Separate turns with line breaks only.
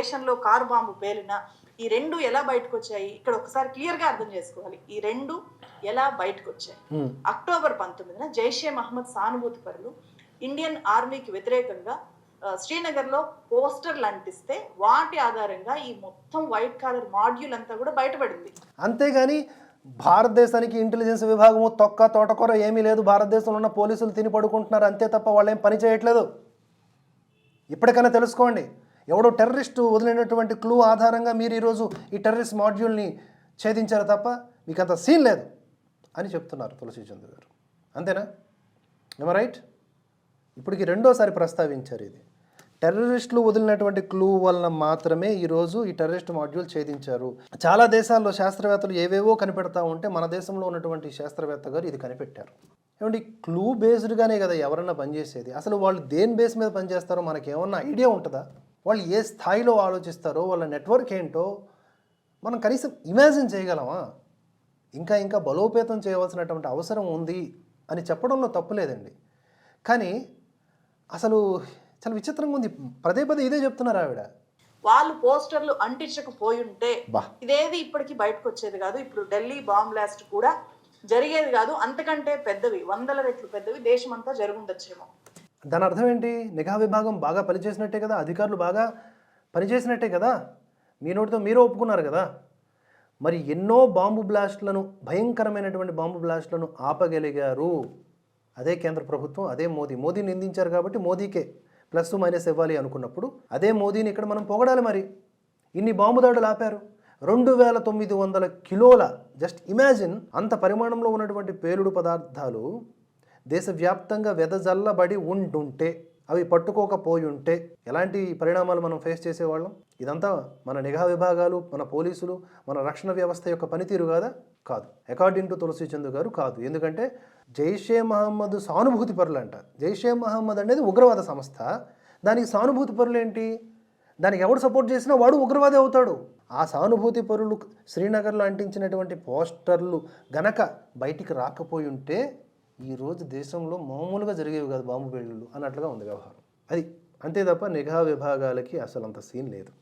స్టేషన్లో car bomb పేలిన ఈ రెండు ఎలా బయటకు వచ్చాయి ఇక్కడ ఒకసారి క్లియర్గా అర్థం చేసుకోవాలి. ఈ రెండు ఎలా బయటకు వచ్చాయి. అక్టోబర్ పంతొమ్మిదిన జైషే మహమ్మద్ సానుభూతి పరులు ఇండియన్ ఆర్మీకి వ్యతిరేకంగా శ్రీనగర్లో పోస్టర్లు అంటిస్తే వాటి ఆధారంగా ఈ మొత్తం వైట్ కాలర్ మాడ్యూల్ అంతా కూడా బయటపడింది.
అంతేగాని భారతదేశానికి ఇంటెలిజెన్స్ విభాగము తొక్క తోటకూర ఏమీ లేదు. భారతదేశంలో ఉన్న పోలీసులు తిని పడుకుంటున్నారు. అంతే తప్ప వాళ్ళు ఏం పని చేయట్లేదు. ఇప్పటికైనా తెలుసుకోండి. ఎవడో టెర్రరిస్టు వదిలినటువంటి క్లూ ఆధారంగా మీరు ఈరోజు ఈ టెర్రరిస్ట్ మాడ్యూల్ని ఛేదించారు తప్ప మీకు అంత సీన్ లేదు అని చెప్తున్నారు తులసి చంద్ర గారు. అంతేనా? ఏమో రైట్ ఇప్పటికి రెండోసారి ప్రస్తావించారు ఇది. టెర్రరిస్టులు వదిలినటువంటి క్లూ వలన మాత్రమే ఈరోజు ఈ టెర్రరిస్ట్ మాడ్యూల్ ఛేదించారు. చాలా దేశాల్లో శాస్త్రవేత్తలు ఏవేవో కనిపెడతా ఉంటే మన దేశంలో ఉన్నటువంటి శాస్త్రవేత్త గారు ఇది కనిపెట్టారు. ఏమంటే క్లూ బేస్డ్గానే కదా ఎవరన్నా పనిచేసేది? అసలు వాళ్ళు దేని బేస్ మీద పనిచేస్తారో మనకి ఏమన్నా ఐడియా ఉంటుందా? వాళ్ళు ఏ స్థాయిలో ఆలోచిస్తారో వాళ్ళ నెట్వర్క్ ఏంటో మనం కనీసం ఇమాజిన్ చేయగలమా? ఇంకా ఇంకా బలోపేతం చేయవలసినటువంటి అవసరం ఉంది అని చెప్పడంలో తప్పు లేదండి. కానీ అసలు చాలా విచిత్రంగా ఉంది. పదే పదే ఇదే చెప్తున్నారు ఆవిడ.
వాళ్ళు పోస్టర్లు అంటించకపోయి ఉంటే
బా.
ఇదేది ఇప్పటికీ బయటకు వచ్చేది కాదు. ఇప్పుడు ఢిల్లీ బాంబ్ బ్లాస్ట్ కూడా జరిగేది కాదు. అంతకంటే పెద్దవి వందల రెట్లు పెద్దవి దేశమంతా జరుగుండొచ్చేమో.
దాని అర్థం ఏంటి? నిఘా విభాగం బాగా పనిచేసినట్టే కదా? అధికారులు బాగా పనిచేసినట్టే కదా? మీ నోటితో మీరే ఒప్పుకున్నారు కదా? మరి ఎన్నో బాంబు బ్లాస్ట్లను భయంకరమైనటువంటి బాంబు బ్లాస్ట్లను ఆపగలిగారు. అదే కేంద్ర ప్రభుత్వం అదే మోదీ. మోదీని నిందించారు కాబట్టి మోదీకే ప్లస్ మైనస్ ఇవ్వాలి అనుకున్నప్పుడు అదే మోదీని ఇక్కడ మనం పొగడాలి మరి. ఇన్ని బాంబు దాడులు ఆపారు. రెండు వేల తొమ్మిది వందల కిలోల జస్ట్ ఇమాజిన్ అంత పరిమాణంలో ఉన్నటువంటి పేలుడు పదార్థాలు దేశవ్యాప్తంగా వెదజల్లబడి ఉండుంటే అవి పట్టుకోకపోయుంటే ఎలాంటి పరిణామాలు మనం ఫేస్ చేసేవాళ్ళం? ఇదంతా మన నిఘా విభాగాలు మన పోలీసులు మన రక్షణ వ్యవస్థ యొక్క పనితీరు కాదా? కాదు. అకార్డింగ్ టు తులసి చందు గారు కాదు. ఎందుకంటే జైషే మహమ్మద్ సానుభూతి పరులు అంట జైషే మహమ్మద్ అనేది ఉగ్రవాద సంస్థ. దానికి సానుభూతి పరులు ఏంటి? దానికి ఎవడు సపోర్ట్ చేసినా వాడు ఉగ్రవాది అవుతాడు. ఆ సానుభూతి పరులు శ్రీనగర్లో అంటించినటువంటి పోస్టర్లు గనక బయటికి రాకపోయి ఉంటే ఈరోజు దేశంలో మామూలుగా జరిగేవి కాదు బాంబు పేలుళ్ళు అన్నట్లుగా ఉంది వ్యవహారం. అది అంతే తప్ప నిఘా విభాగాలకి అసలు అంత సీన్ లేదు.